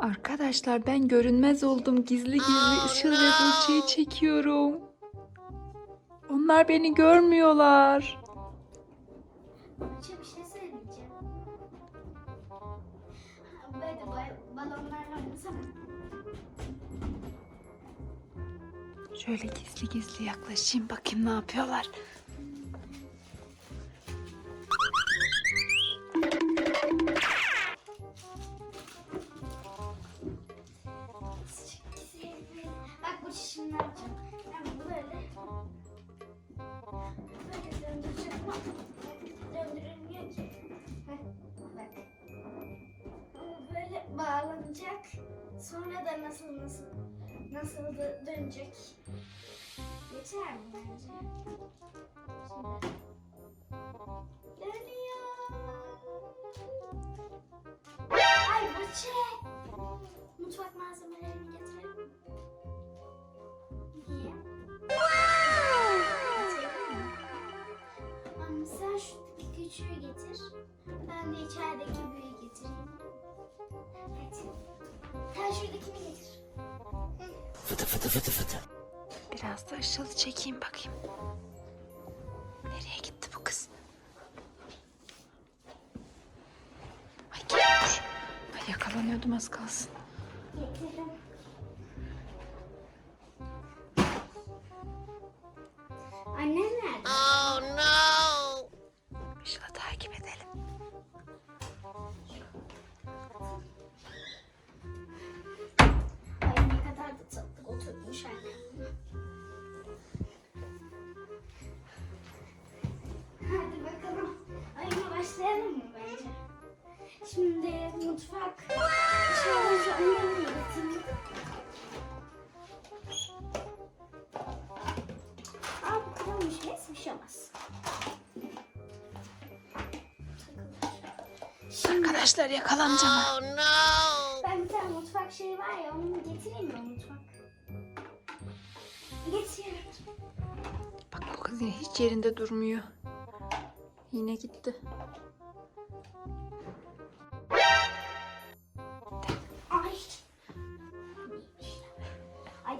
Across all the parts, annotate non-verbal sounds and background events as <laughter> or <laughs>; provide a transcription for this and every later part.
Arkadaşlar ben görünmez oldum. Gizli gizli Işıl ve Burçe'yi çekiyorum. Onlar beni görmüyorlar. Burç'a bir şey söyleyeceğim. Böyle ba- balonlarla. Şöyle gizli gizli yaklaşayım bakayım ne yapıyorlar. Dönecek. Geçer mi? Şimdi. Dönüyor. Ay Burçe. Biraz da Işıl'ı çekeyim bakayım. Nereye gitti bu kız? Ay geliyor. Ay yakalanıyordum az kalsın. Getirdim. Annem Aa kırılmış. Neyse bir şey olmaz. Şimdi Arkadaşlar yakalanacağım. ha. ben bir tane mutfak şeyi var ya onu getireyim mi mutfak? Getiriyorum. Bak bu kız yine hiç yerinde durmuyor. Yine gitti.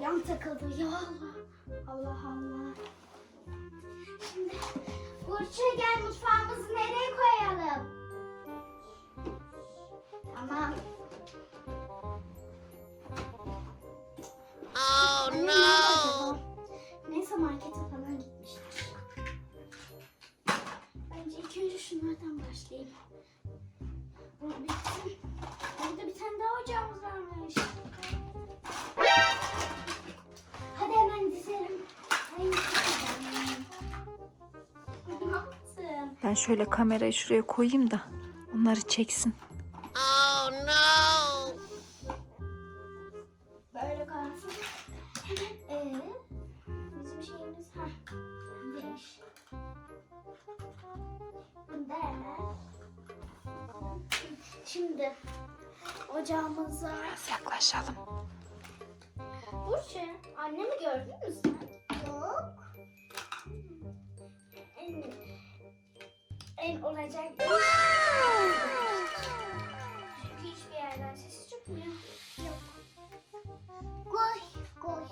Ayağım takıldı ya Allah. Allah Allah. Şimdi Burç'a gel mutfağımızı nereye koyalım? Tamam. Oh no. Neyse markete falan gitmişler. Bence ilk önce şunlardan başlayayım. Bu bitsin. Ben şöyle kamerayı şuraya koyayım da onları çeksin. Böyle kalsın. Hemen ee, bizim şeyimiz ha. Demiş. Bunda hemen. Şimdi ocağımıza. Biraz yaklaşalım. Burcu, annemi gördün mü sen? Yok. En olacak Çünkü hiçbir yerden sesi çıkmıyor. Yok. Koy, koy.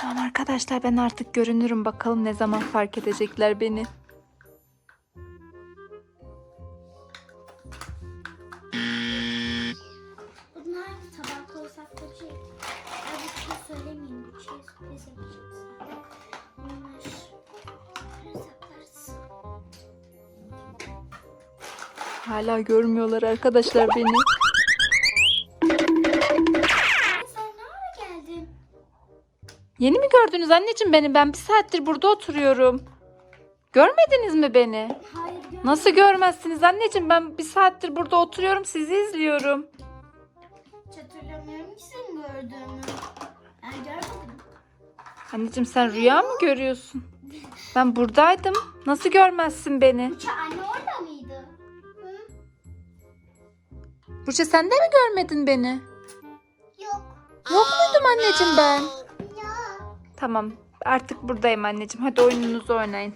Tamam arkadaşlar ben artık görünürüm. Bakalım ne zaman fark edecekler beni. Bunlar tabak koysak da şey. Bir şey söylemeyeyim. Bir şey sürpriz. Hala görmüyorlar arkadaşlar beni. Sen ne ara geldin? Yeni mi gördünüz anneciğim beni? Ben bir saattir burada oturuyorum. Görmediniz mi beni? Hayır görmedim. Nasıl görmezsiniz anneciğim? Ben bir saattir burada oturuyorum sizi izliyorum. Hiç hatırlamıyorum ki seni gördüğümü. Ben görmedim. Anneciğim sen rüya mı görüyorsun? Ben buradaydım. Nasıl görmezsin beni? Uça anne orada Burça sen de mi görmedin beni? Yok. Yok muydum anneciğim ben? Yok. Tamam artık buradayım anneciğim. Hadi oyununuzu oynayın.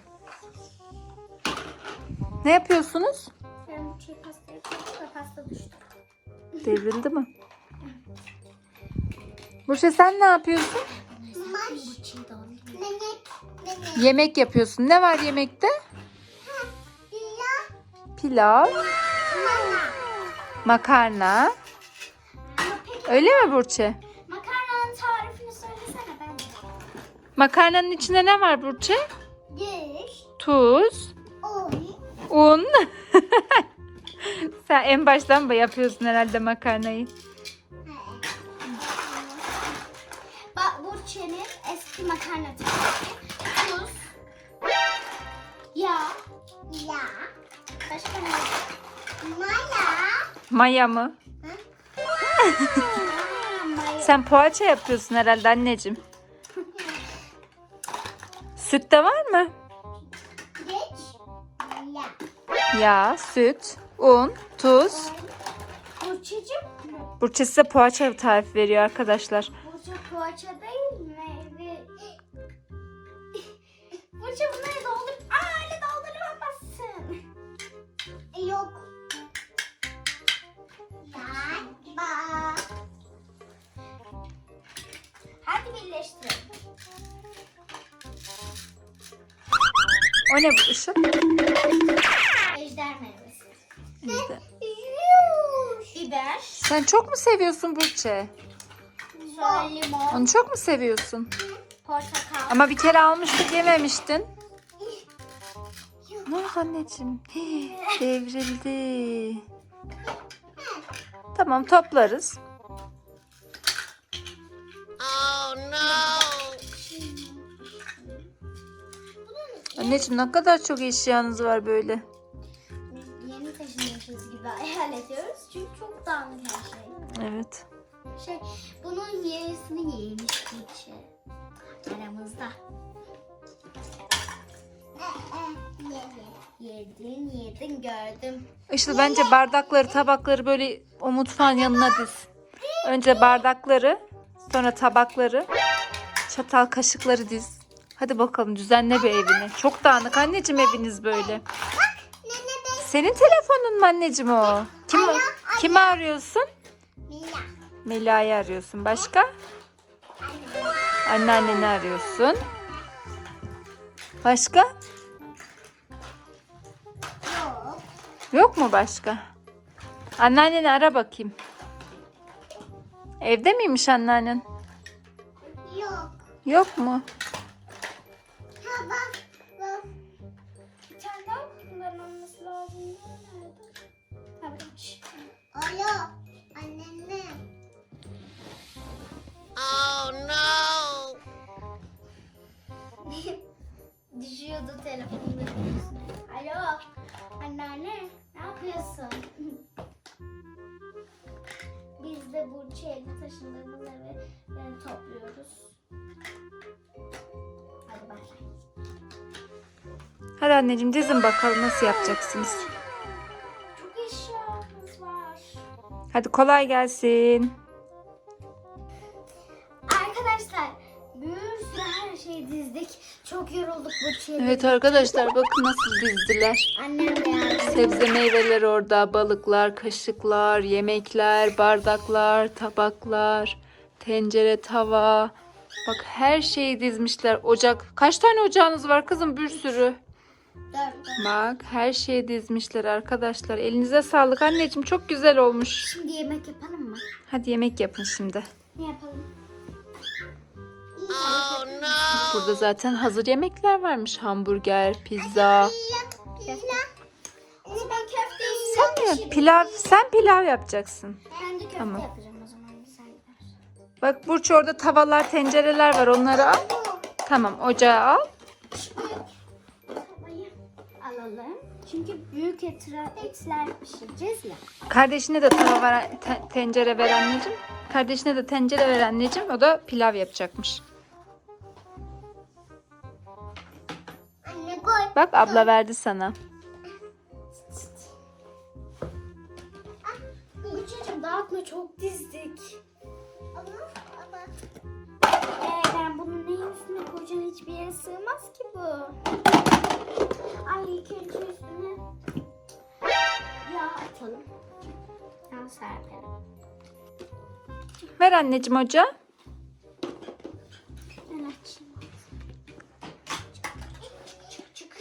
Ne yapıyorsunuz? Sen Burç'e pasta yapıyordum da pasta düştü. Devrildi mi? Burçe sen ne yapıyorsun? Yemek yapıyorsun. Ne var yemekte? Pilav, Mama. Makarna. Peki Öyle mi Burçe? makarnanın tarifini söylesene ben. Makarnanın içinde ne var Burçe? Geç. Tuz, Oy. un. <laughs> sen en baştan mı yapıyorsun herhalde makarnayı? Bak Burçe'nin eski makarna tarifi. Maya mı? Sen poğaça yapıyorsun herhalde anneciğim. Süt de var mı? Geç. Yağ, süt, un, tuz. Burçacığım. Burçe size poğaça tarifi veriyor arkadaşlar. Burcu poğaça değil meyve. Burcu bunları doldur. Aa öyle dolduramazsın. Yok. O ne bu ışık? Ejder meyvesi. İşte. Biber. Sen çok mu seviyorsun Burçe? Sonra limon. Onu çok mu seviyorsun? Portakal. Ama bir kere almıştık yememiştin. Ne oldu anneciğim? Hii, <laughs> Devrildi. Tamam toplarız. Anneciğim ne kadar çok eşyanız var böyle. Yeni taşınmışız gibi hayal ediyoruz. Çünkü çok dağınık her şey. Evet. Şey, bunun yenisini yemiştik şey. Aramızda. Yedin yedin gördüm. Işıl bence bardakları, tabakları böyle o mutfağın yanına diz. Önce bardakları, sonra tabakları, çatal kaşıkları diz. Hadi bakalım düzenle bir evini. Çok dağınık anneciğim eviniz böyle. Senin telefonun mu anneciğim o? Kim, kimi arıyorsun? Mila. Mela'yı arıyorsun. Başka? Anneanneni arıyorsun. Başka? Yok. Yok mu başka? Anneanneni ara bakayım. Evde miymiş anneannen? Yok. Yok mu? Biz de Burç'u evde taşındığımız evi e, topluyoruz. Hadi başla. Hadi anneciğim dizin bakalım nasıl yapacaksınız. Çok eşyamız var. Hadi kolay gelsin. Arkadaşlar bir sürü her şeyi dizdik. Çok yorulduk bu çeviri. Evet arkadaşlar bakın nasıl dizdiler. Annem. Sebze meyveler orada, balıklar, kaşıklar, yemekler, bardaklar, tabaklar, tencere, tava. Bak her şeyi dizmişler. Ocak. Kaç tane ocağınız var kızım? Bir sürü. Bak her şeyi dizmişler arkadaşlar. Elinize sağlık anneciğim. Çok güzel olmuş. Şimdi yemek yapalım mı? Hadi yemek yapın şimdi. Ne yapalım? Burada zaten hazır yemekler varmış. Hamburger, pizza. Ama ben köfteyi Sen mi? Pilav. Sen pilav yapacaksın. Ben de köfte Tamam. yapacağım o zaman. Güzel gider. Bak Burç orada tavalar, tencereler var. Onları al. Tamam ocağa al. Tavayı alalım. Çünkü büyük etler, etler pişireceğiz ya. Kardeşine de tava ver, te- tencere ver anneciğim. Kardeşine de tencere ver anneciğim. O da pilav yapacakmış. Anne koy. Bak abla verdi sana. Çık çık.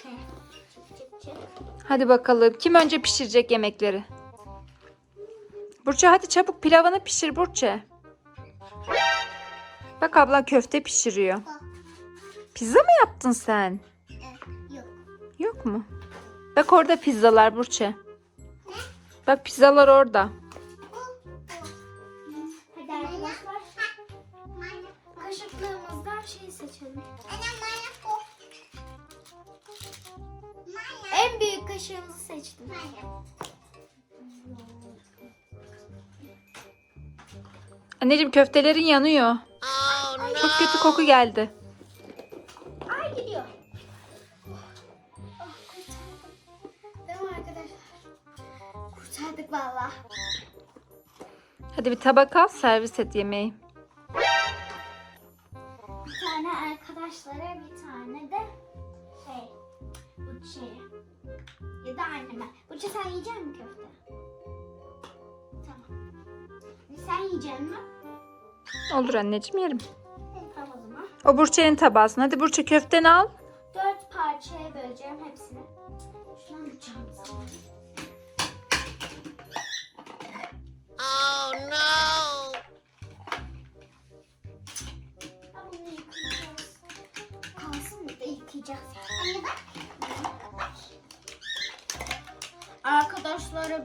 Hadi bakalım. Kim önce pişirecek yemekleri? Burçe hadi çabuk pilavını pişir Burçe. Bak abla köfte pişiriyor. Pizza mı yaptın sen? Yok. Yok mu? Bak orada pizzalar Burçe. Bak pizzalar orada. Kaşıklarımızdan şey seçelim. En büyük kaşığımızı seçtim. Anneciğim köftelerin yanıyor. Çok kötü koku geldi. Hadi bir tabak al servis et yemeği. Bir tane arkadaşlara bir tane de şey bu şeye ya da anneme. Bu sen yiyecek misin köfte? Tamam. Sen yiyecek misin? Olur anneciğim yerim. Tamam o. O Burçe'nin tabağısın. Hadi Burçe köfteni al. Dört parçaya böleceğim hepsini.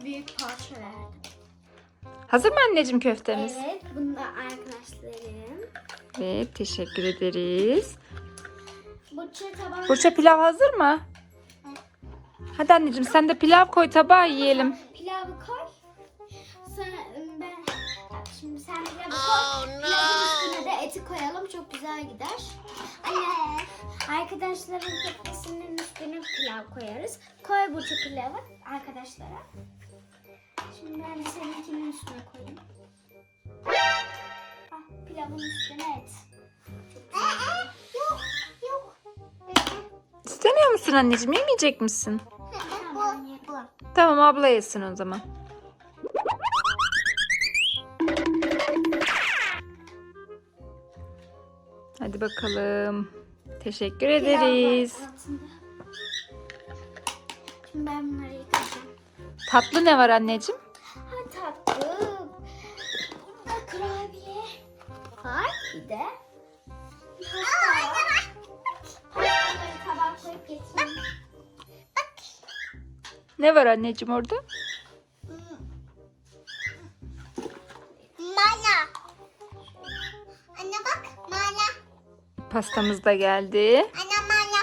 Büyük parça verdim. Hazır mı anneciğim köftemiz? Evet, bunu da arkadaşlarım. Evet teşekkür ederiz. Burç'a tabağı... Burçe pilav hazır mı? Hadi anneciğim sen de pilav koy tabağa yiyelim. Pilavı koy. Sonra ben... Şimdi sen pilavı koy. Pilavın üstüne de eti koyalım. Çok güzel gider. Anne. Arkadaşların köftesinin üstüne pilav koyarız. Koy Burç'a pilavı arkadaşlara. Şimdi ben de seninkinin üstüne koyayım. Ah, pilavın üstüne et. Yok, yok. İstemiyor musun anneciğim yemeyecek misin? Tamam, abla yesin o zaman. Hadi bakalım. Teşekkür ederiz. Şimdi ben bunları yıkayacağım. Tatlı ne var anneciğim? Ne var anneciğim orada? Mala. Anne bak mala. Pastamız da geldi. Anne mala.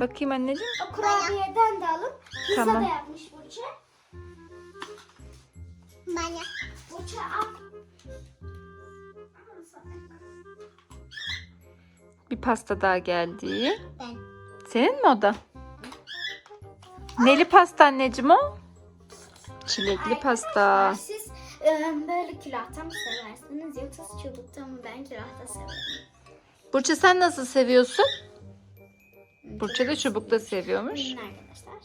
Bakayım anneciğim. O kurabiyeden de alın. Pizza Tamam. da yapmış Burçe. Mala. Burçe al. Bir pasta daha geldi. Ben. Senin mi o da? Neli pasta anneciğim o? Çilekli pasta. Siz e, böyle külahta mı seversiniz yoksa çubukta mı? Ben külahta severim. Burçe sen nasıl seviyorsun? Burçe de çubukta seviyormuş. Arkadaşlar.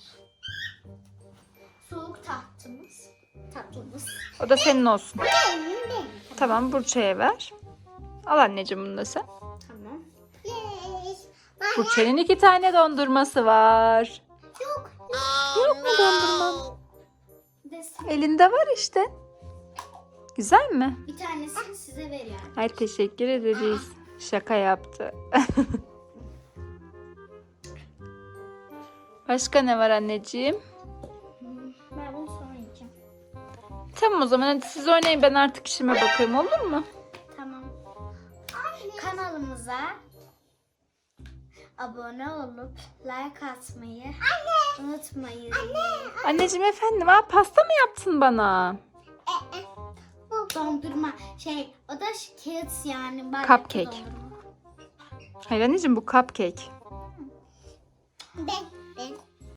Soğuk tatlımız. Tatlımız. O da senin olsun. Benim benim. Tamam Burçe'ye ver. Al anneciğim bunu da sen. Tamam. Burçe'nin iki tane dondurması var. Yok. Mu dondurman? Elinde var işte. Güzel mi? Bir tanesini size veriyorum. Hayır teşekkür ederiz. Şaka yaptı. <laughs> Başka ne var anneciğim? Ben bunu sonra yiyeceğim. Tamam o zaman hadi siz oynayın ben artık işime bakayım olur mu? Tamam. Kanalımıza abone olup like atmayı unutmayın. Anneciğim efendim aa pasta mı yaptın bana? Bu dondurma şey o da kağıt yani bardakta Cupcake. dondurma. Hayır anneciğim bu cupcake. Ben